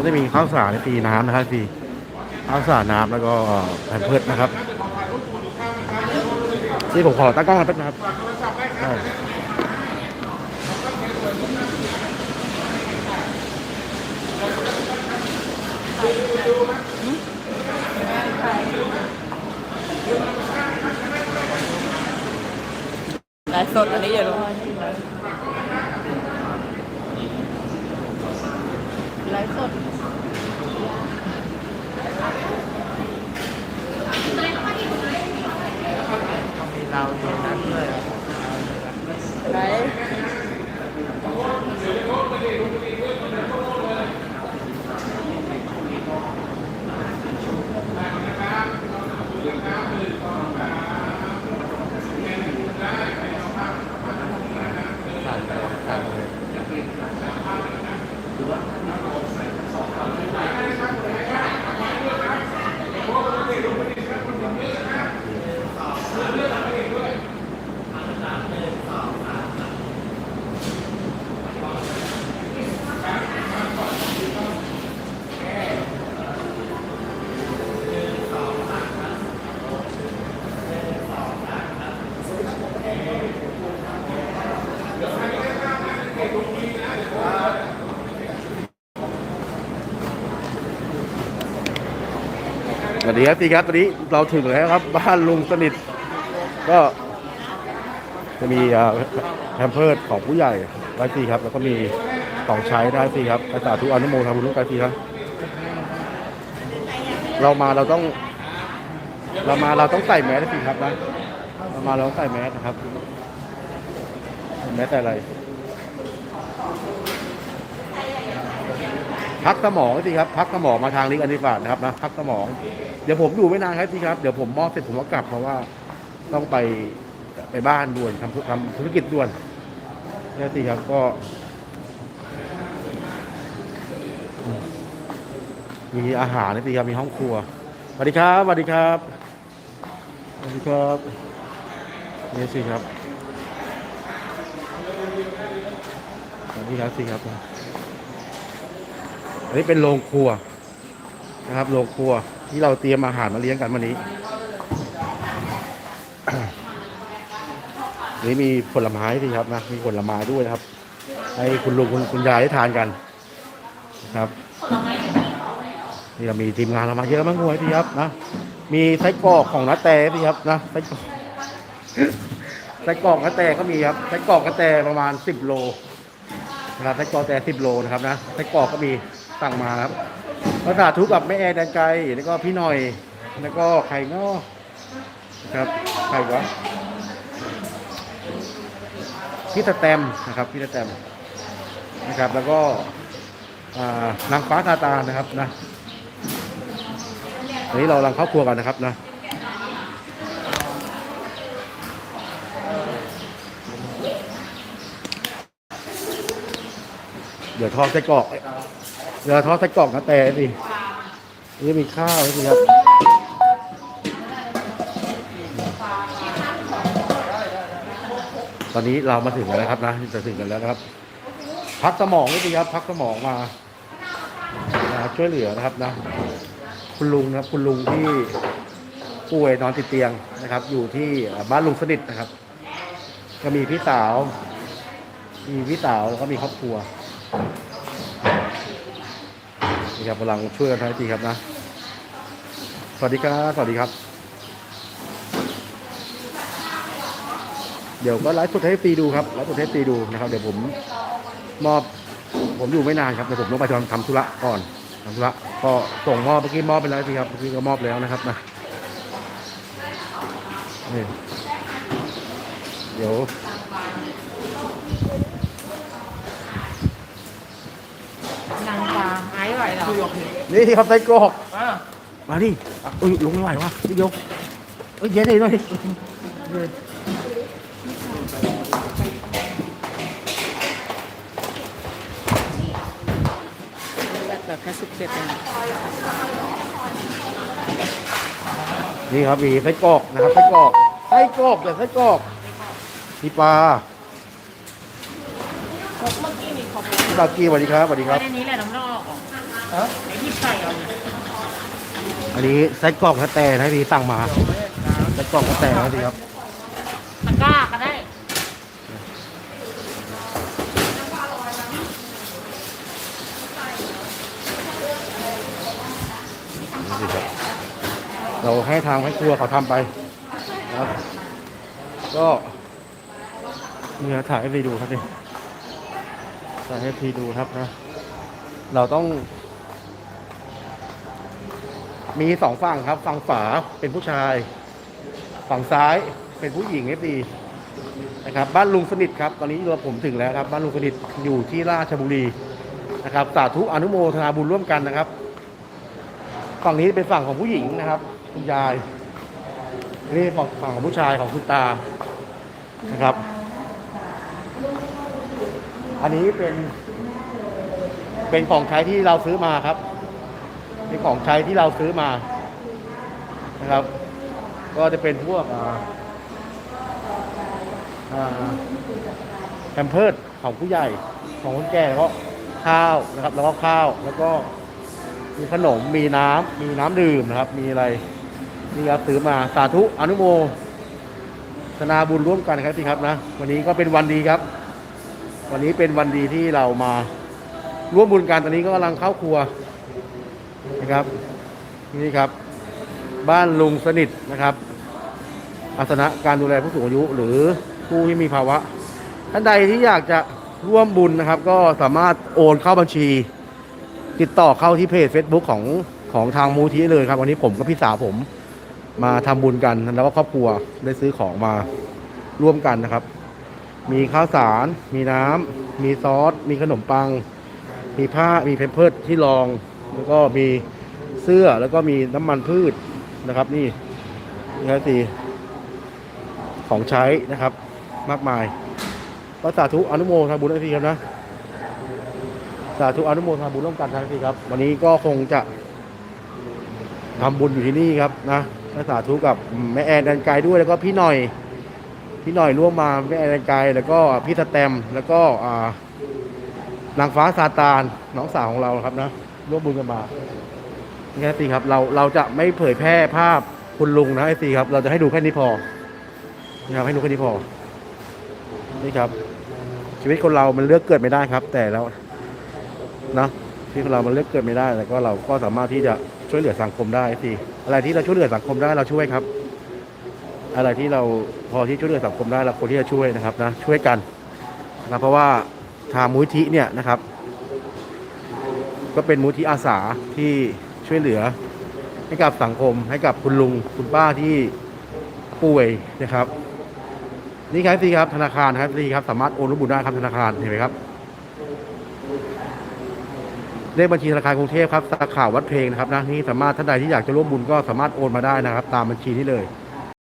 ก็จะมีข้าวสารปีน้ำนะครับปีข้าวสารน้ำแล้วก็แผ่นเพิดนะครับที่ผมขอตั้งกล้องกันแป๊บนะครับได้ไลฟ์สดอันนี้อย่าลง สวัสดีครับพี่ครับตอนนี้เราถึงแล้วครับ บ้านลุงสนิท ก็จะมีแพมเพิร์ดของผู้ใหญ่ได้ฟรีครับ แล้วก็มีของใช้ได้ฟรีครับภาษาทุกอนุโมทนาบุญร่วมกันฟรีครับ เรามาเราต้อง เรามาเราต้องใส่แมสได้ฟรีครับนะเรามาเราต้องใส่แมสนะครับแมสแต่อะไร พักสมองสิครับพักสมองมาทางลิงก์อนิบาตนะครับนะพักสมอง เดี๋ยวผมอยู่ไม่นานครับพี่ครับเดี๋ยวผมมอบเสร็จผมก็กลับเพราะว่าต้องไปไปบ้านด่วนทำธุทำธุรกิจด่วนนี่สิครับก็มีอาหารนี่สิครับมีห้องครัวสวัสดีครับสวัสดีครับสวัสดีครับนี่สิครับสวัสดีครับสิครับ อันนี้เป็นโรงครัวนะครับโรงครัวที่เราเตรียมอาหารมาเลี้ยงกันวันนี้นี่มีผลไม้ดีครับนะมีผลไม้ด้วยนะครับ ให้คุณลุงคุณคุณยายได้ทานกันนะครับนี่เรามีทีมงานเรามาเยอะมากเลยพี่ครับนะมีไส้กรอกของน้าแต่พี่ครับนะไส้กรอกไส้กรอกน้าแต่ก็มีครับไส้กรอกน้าแต่ประมาณสิบโลนะครับไส้กรอกแต่สิบโลนะครับนะไส้กรอกก็มี สั่งมาครับภาษาทุกับแม่แอร์แดนไกลแล้วก็พี่หน่อย แล้วก็ไข่งอนะครับไข่วะพี่สแตมนะครับพี่สแตมนะครับ แล้วก็นางฟ้าตาตานะครับนะวันนี้เราลังเข้าครัวกันนะครับนะเดี๋ยวทอดไส้กรอก เดี๋ยวทอดไส้กรอกนะแต่สินี่มีข้าวสิครับตอนนี้เรามาถึงแล้วนะครับนะจะถึงกันแล้วนะครับ พักสมองนี่สิครับ พักสมองมามาช่วยเหลือนะครับนะ คุณลุงนะครับ คุณลุงที่ป่วยนอนติดเตียงนะครับ อยู่ที่บ้านลุงสนิทนะครับ ก็มีพี่สาว มีพี่สาวแล้วก็มีครอบครัว นี่ครับกำลังช่วยกันทั้ทีครับนะ สวัสดีครับ สวัสดีครับ เดี๋ยวก็ไลฟ์สดให้ฟรีดูครับ ไลฟ์สดให้ฟรีดูนะครับ เดี๋ยวผมมอบ ผมอยู่ไม่นานครับ เดี๋ยวผมต้องไปทำทำธุระก่อนทำธุระ ก็ส่งมอบเมื่อกี้มอบไปแล้วสิครับ เมื่อกี้ก็มอบแล้วนะครับนะ นี่ เดี๋ยว นาง ฟ้าหายไหวเหรอนี่ครับไส้กรอกอะมาดิเอ้ยลงไม่ไหววะพี่เดียวเอ้ยเย็นเลยหน่อยแบบแบบแค่สิบเจ็ดเองนี่ครับมีไส้กรอกนะครับไส้กรอกไส้กรอกแต่ไส้กรอกมีปลาเมื่อกี้มีครบพี่ปลากี้สวัสดีครับสวัสดีครับในนี้แหละน้ำนอกออกไอ้ที่ใส่เอาอันนี้ไส้กรอกกระแตนะพี่สั่งมาไส้กรอกกระแตนะพี่ครับตะกร้าก็ได้นี่สิครับเราให้ทางให้ครัวเขาทำไปนะครับ ก็เนื้อถ่ายให้พี่ดูครับนี่ถ่ายให้พี่ดูครับนะ เราต้อง มีสองฝั่งครับ ฝั่งฝาเป็นผู้ชาย ฝั่งซ้ายเป็นผู้หญิงเอฟดีนะครับ บ้านลุงสนิทครับ ตอนนี้เราผมถึงแล้วครับ บ้านลุงสนิทอยู่ที่ราชบุรีนะครับ สาธุอนุโมทนาบุญร่วมกันนะครับ ฝั่งนี้เป็นฝั่งของผู้หญิงนะครับคุณยายนี่ฝั่งฝั่งของผู้ชายของคุณตานะครับ อันนี้เป็นเป็นของใช้ที่เราซื้อมาครับ เป็นของใช้ที่เราซื้อมานะครับ ก็จะเป็นพวกแพมเพิร์ดของผู้ใหญ่ของคนแก่แล้วก็ข้าวนะครับ แล้วก็ข้าวแล้วก็มีขนมมีน้ำมีน้ำดื่มนะครับ มีอะไรนี่ครับซื้อมาสาธุอนุโมทนาบุญร่วมกันครับพี่ครับนะวันนี้ก็เป็นวันดีครับ วันนี้เป็นวันดีที่เรามาร่วมบุญกันตอนนี้ก็กำลังเข้าครัว นะครับ นี่ครับ บ้านลุงสนิทนะครับ อาสนะการดูแลผู้สูงอายุหรือผู้ที่มีภาวะท่านใดที่อยากจะร่วมบุญนะครับ ก็สามารถโอนเข้าบัญชี ติดต่อเข้าที่เพจ Facebook ของของทางมูลที่เลยครับ วันนี้ผมกับพี่สาวผมมาทำบุญกันแล้วก็ครอบครัวได้ซื้อของมาร่วมกันนะครับ มีข้าวสาร มีน้ำมีซอส มีขนมปัง มีผ้ามีเพมเพิร์ดที่รอง แล้วก็มีเสื้อแล้วก็มีน้ำมันพืชนะครับ นี่นี่ครับสีของใช้นะครับ มากมายก็สาธุอนุโมทนาบุญด้วยพี่ครับนะสาธุอนุโมทนาบุญร่วมกันทั้งทีครับ วันนี้ก็คงจะทำบุญอยู่ที่นี่ครับนะและสาธุกับแม่แอนแดนไกด้วยแล้วก็พี่หน่อย พี่หน่อยร่วมมาแม่แอนแดนไกแล้วก็พี่สแตมแล้วก็อ่านางฟ้าซาตานน้องสาวของเราครับนะ ร่วมบุญกันมานี่ครับสิครับเราเราจะไม่เผยแพร่ภาพคุณลุงนะไอซีครับ เราจะให้ดูแค่นี้พอนี่ครับให้ดูแค่นี้พอ นี่ครับ ชีวิตคนเรามันเลือกเกิดไม่ได้ครับ แต่แล้วนะที่เรามันเลือกเกิดไม่ได้แล้วก็เราก็สามารถที่จะช่วยเหลือสังคมได้สิอะไรที่เราช่วยเหลือสังคมได้เราช่วยครับ อะไรที่เราพอที่ช่วยเหลือสังคมได้เราควรที่จะช่วยนะครับนะช่วยกันนะเพราะว่าทางมูลที่เนี่ยนะครับ ก็เป็นมูลที่อาสาที่ช่วยเหลือ ให้กับสังคมให้กับคุณลุงคุณป้าที่ป่วยนะครับ นี่ครับสิครับธนาคารครับสิครับสามารถโอนรูปบุญได้ครับธนาคารเห็นไหมครับเลขบัญชีธนาคารกรุงเทพครับสาขาวัดเพลงนะครับนะนี่สามารถท่านใดที่อยากจะร่วมบุญก็สามารถโอนมาได้นะครับ ตามบัญชีนี้เลย